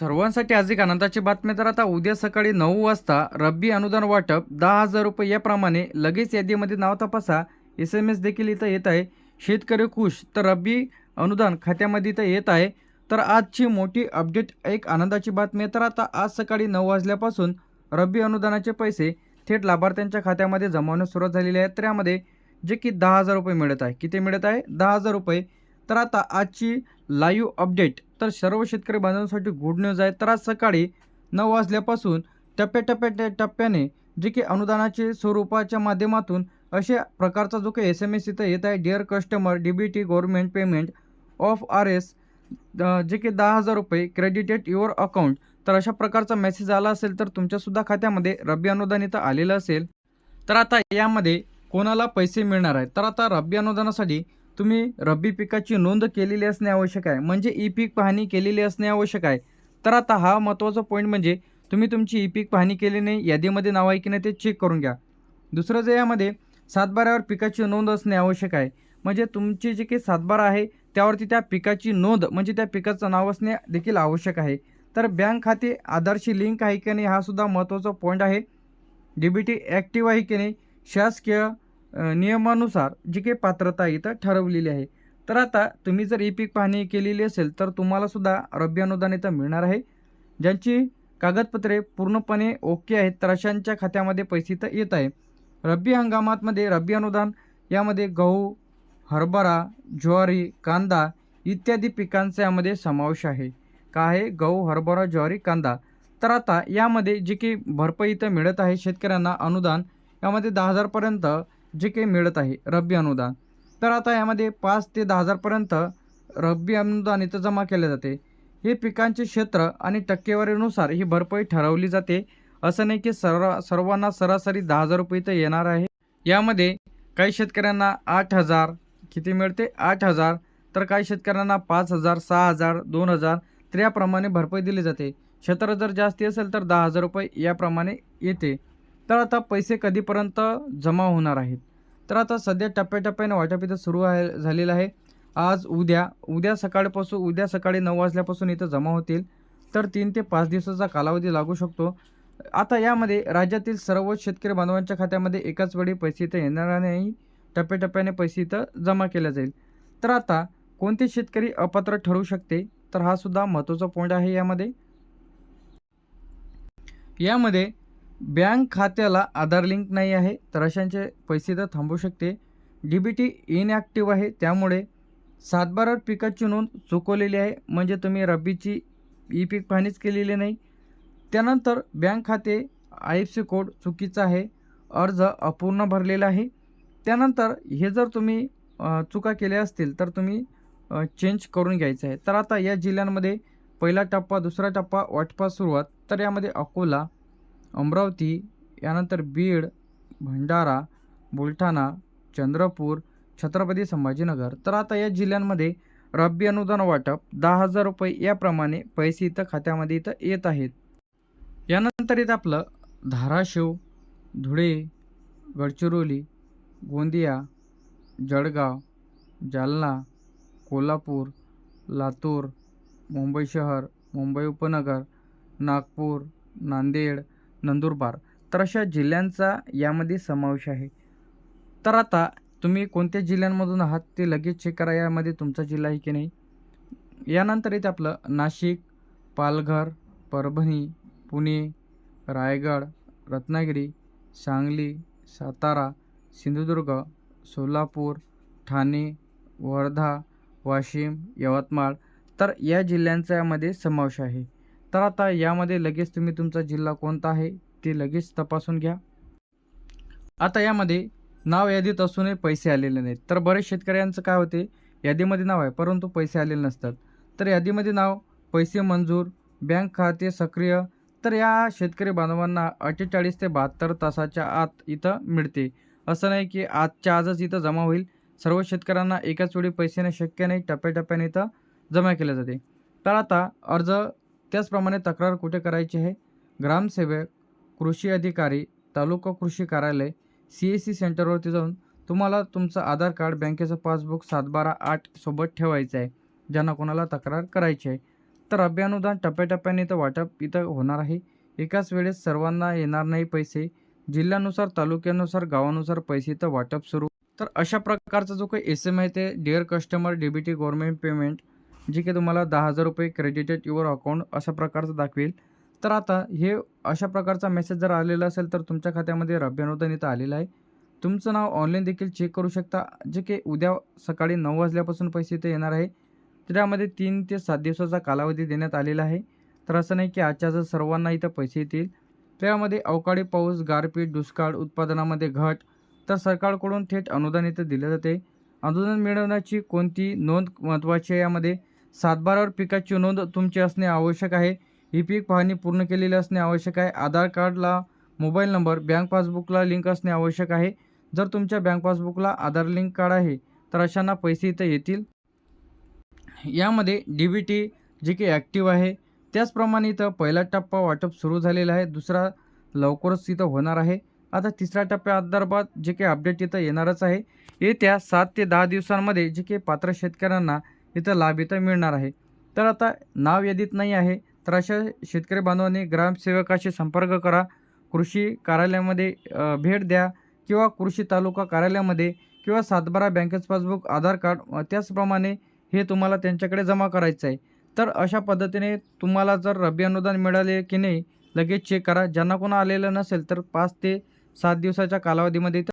सर्वांसाठी आज एक आनंदाची बातमी. तर आता उद्या सकाळी नऊ वाजता रब्बी अनुदान वाटप दहा हजार रुपये याप्रमाणे लगेच यादीमध्ये नाव तपासा. एस एम एस देखील इथं येत आहे. शेतकरी खुश तर रब्बी अनुदान खात्यामध्ये इथं येत आहे. तर आजची मोठी अपडेट एक आनंदाची बातमी. आहे तर आता आज सकाळी नऊ वाजल्यापासून रब्बी अनुदानाचे पैसे थेट लाभार्थ्यांच्या खात्यामध्ये जमावण्यास सुरुवात झालेली आहे. तर यामध्ये जे की दहा हजार रुपये मिळत आहे. किती मिळत आहे? दहा हजार रुपये. तर आता आजची लाईव्ह अपडेट तर सर्व शेतकरी बांधवांसाठी गुड न्यूज आहे. तर आज सकाळी नऊ वाजल्यापासून टप्प्याटप्प्या टप्प्याने जे की अनुदानाचे स्वरूपाच्या माध्यमातून अशा प्रकारचा जो काही एस एम एस इथं येत आहे dear customer D B T government payment of R S जे की दहा हजार रुपये क्रेडिटेड युअर अकाउंट तर अशा प्रकारचा मेसेज आला असेल तर तुमच्यासुद्धा खात्यामध्ये रब्बी अनुदान इथं आलेलं असेल. तर आता यामध्ये कोणाला पैसे मिळणार आहेत? तर आता रब्बी अनुदानासाठी तुम्ही रब्बी पिकाची नोंद केलेली असणे आवश्यक आहे. म्हणजे ई पीक पाहणी केलेली असणे आवश्यक आहे. तर आता हा महत्त्वाचा पॉईंट म्हणजे तुम्ही तुमची ई पीक पाहणी केली नाही यादीमध्ये नाव आहे की नाही ते चेक करून घ्या. दुसरं जे यामध्ये सातबाऱ्यावर पिकाची नोंद असणे आवश्यक आहे. म्हणजे तुमची जे काही सातबारा आहे त्यावरती त्या पिकाची नोंद म्हणजे त्या पिकाचं नाव असणे देखील आवश्यक आहे. तर बँक खाते आधारशी लिंक आहे की नाही हा सुद्धा महत्त्वाचा पॉईंट आहे. डी बी टी ॲक्टिव्ह आहे की नाही शासकीय नियमानुसार जी काही पात्रता इथं ठरवलेली आहे. तर आता तुम्ही जर ई पीक पाहणी केलेली असेल तर तुम्हालासुद्धा रब्बी अनुदान इथं मिळणार आहे. ज्यांची कागदपत्रे पूर्णपणे ओके आहेत तर अशांच्या खात्यामध्ये पैसे इथं येत आहे. रब्बी हंगामातमध्ये रब्बी अनुदान यामध्ये गहू हरभरा ज्वारी कांदा इत्यादी पिकांचा यामध्ये समावेश आहे. का आहे? गहू हरभरा ज्वारी कांदा. तर आता यामध्ये जे की भरपाई इथं मिळत आहे शेतकऱ्यांना अनुदान यामध्ये दहा हजारपर्यंत जे काही मिळत आहे रब्बी अनुदान. तर आता यामध्ये पाच ते दहा हजारपर्यंत रब्बी अनुदान इथं जमा केले जाते. हे पिकांचे क्षेत्र आणि टक्केवारीनुसार ही भरपाई ठरवली जाते. असं नाही की सर्व सर्वांना सरासरी दहा हजार रुपये इथं येणार आहे. यामध्ये काही शेतकऱ्यांना आठ हजार किती मिळते? आठ हजार. तर काही शेतकऱ्यांना पाच हजार सहा हजार दोन हजार. तर याप्रमाणे भरपाई दिली जाते. क्षेत्र जर जास्ती असेल तर दहा हजार रुपये याप्रमाणे येते. तर आता पैसे कधीपर्यंत जमा होणार आहेत? तर आता सध्या टप्प्याटप्प्याने वाटप इथं सुरू आहे झालेलं आहे. आज उद्या उद्या सकाळपासून उद्या सकाळी नऊ वाजल्यापासून इथं जमा होतील. तर तीन ते पाच दिवसाचा कालावधी लागू शकतो. आता यामध्ये राज्यातील सर्व शेतकरी बांधवांच्या खात्यामध्ये एकाच वेळी पैसे इथं येणार नाही. टप्प्याटप्प्याने पैसे इथं जमा केले जाईल. तर आता कोणते शेतकरी अपात्र ठरू शकते? तर हा सुद्धा महत्त्वाचा पॉईंट आहे यामध्ये. यामध्ये बँक खात्याला आधार लिंक नाही आहे तर अशांचे पैसे तर थांबू शकते. डी बी टी इनॲक्टिव्ह आहे त्यामुळे सातबारावर पिकाची नोंद चुकवलेली आहे. म्हणजे तुम्ही रब्बीची ई पीक पाहणीच केलेली नाही. त्यानंतर बँक खाते आय एफ सी कोड चुकीचा आहे. अर्ज अपूर्ण भरलेला आहे. त्यानंतर हे जर तुम्ही चुका केल्या असतील तर तुम्ही चेंज करून घ्यायचं आहे. तर आता या जिल्ह्यांमध्ये पहिला टप्पा दुसरा टप्पा वाटपास सुरुवात. तर यामध्ये अकोला अमरावती यानंतर बीड भंडारा बुलढाणा चंद्रपूर छत्रपती संभाजीनगर. तर आता या जिल्ह्यांमध्ये रब्बी अनुदान वाटप दहा हजार रुपये याप्रमाणे पैसे इथं खात्यामध्ये इथं येत आहेत. यानंतर इथं आपलं धाराशिव धुळे गडचिरोली गोंदिया जळगाव जालना कोल्हापूर लातूर मुंबई शहर मुंबई उपनगर नागपूर नांदेड नंदुरबार तर अशा जिल्ह्यांचा यामध्ये समावेश आहे. तर आता तुम्ही कोणत्या जिल्ह्यांमधून आहात ते लगेच चेक करा यामध्ये तुमचा जिल्हा आहे की नाही? यानंतर इथे आपलं नाशिक पालघर परभणी पुणे रायगड रत्नागिरी सांगली सातारा सिंधुदुर्ग सोलापूर ठाणे वर्धा वाशिम यवतमाळ. तर या जिल्ह्यांचा यामध्ये समावेश आहे. तर आता यामध्ये लगेच तुम्ही तुमचा जिल्हा कोणता आहे ते लगेच तपासून घ्या. आता यामध्ये नाव यादीत असूनही पैसे आलेले नाहीत. तर बरेच शेतकऱ्यांचं काय होते यादीमध्ये नाव आहे परंतु पैसे आलेले नसतात. तर यादीमध्ये नाव पैसे मंजूर बँक खाते सक्रिय तर या शेतकरी बांधवांना अठ्ठेचाळीस ते बहात्तर तासाच्या आत इथं मिळते. असं नाही की आजच्या आजच इथं जमा होईल. सर्व शेतकऱ्यांना एकाच वेळी पैसे नाही शक्य नाही टप्प्याटप्प्याने इथं जमा केले जाते. तर आता अर्ज त्याचप्रमाणे तक्रार कुठे करायची आहे? ग्रामसेवक कृषी अधिकारी तालुका कृषी कार्यालय सी एस सी सेंटरवरती जाऊन तुम्हाला तुमचं आधार कार्ड बँकेचं पासबुक सातबारा आठ सोबत ठेवायचं आहे ज्यांना कोणाला तक्रार करायची आहे. तर अभ्यानुदान टप्प्याटप्प्याने इथं वाटप इथं होणार आहे. एकाच वेळेस सर्वांना येणार नाही पैसे. जिल्ह्यानुसार तालुक्यानुसार गावानुसार पैसे इथं वाटप सुरू. तर अशा प्रकारचा जो काही एस एम आहे ते dear customer DBT government payment जे की तुम्हाला दहा हजार रुपये क्रेडिटेड युअर अकाउंट अशा प्रकारचं दाखवेल. तर आता हे अशा प्रकारचा मेसेज जर आलेला असेल तर तुमच्या खात्यामध्ये रभ्यानुदान अनुदान इथं आलेलं आहे. तुमचं नाव ऑनलाईन देखील चेक करू शकता. जे की उद्या सकाळी नऊ वाजल्यापासून पैसे इथे येणार आहे. त्यामध्ये तीन ते सात दिवसाचा कालावधी देण्यात आलेला आहे. तर असं नाही की आजच्या जर सर्वांना इथं पैसे येतील. त्यामध्ये अवकाळी पाऊस गारपीट दुष्काळ उत्पादनामध्ये घट तर सरकारकडून थेट अनुदान इथं दिले जाते. अनुदान मिळवण्याची कोणती नोंद महत्त्वाची आहे यामध्ये सातबारावर पिकाची नोंद तुमची असणे आवश्यक आहे. ही पीक पाहणी पूर्ण केलेली असणे आवश्यक आहे. आधार कार्डला मोबाईल नंबर बँक पासबुकला लिंक असणे आवश्यक आहे. जर तुमच्या बँक पासबुकला आधार लिंक कार्ड आहे तर अशांना पैसे इथं येतील. यामध्ये डी बी टी जे की ॲक्टिव्ह आहे. त्याचप्रमाणे इथं पहिला टप्पा वाटप सुरू झालेला आहे. दुसरा लवकरच इथं होणार आहे. आता तिसऱ्या टप्प्यासंदर्भात जे काही अपडेट इथं येणारच आहे. येत्या सात ते दहा दिवसांमध्ये जे काही पात्र शेतकऱ्यांना इथं लाभ इथं मिळणार आहे. तर आता नाव यादीत नाही आहे तर अशा शेतकरी बांधवांनी ग्रामसेवकाशी संपर्क करा. कृषी कार्यालयामध्ये भेट द्या किंवा कृषी तालुका कार्यालयामध्ये किंवा सातबारा बँकेचं पासबुक आधार कार्ड त्याचप्रमाणे हे तुम्हाला त्यांच्याकडे जमा करायचं आहे. तर अशा पद्धतीने तुम्हाला जर रब्बी अनुदान मिळाले की नाही लगेच चेक करा. ज्यांना कोणा आलेलं नसेल तर पाच ते सात दिवसाच्या कालावधीमध्ये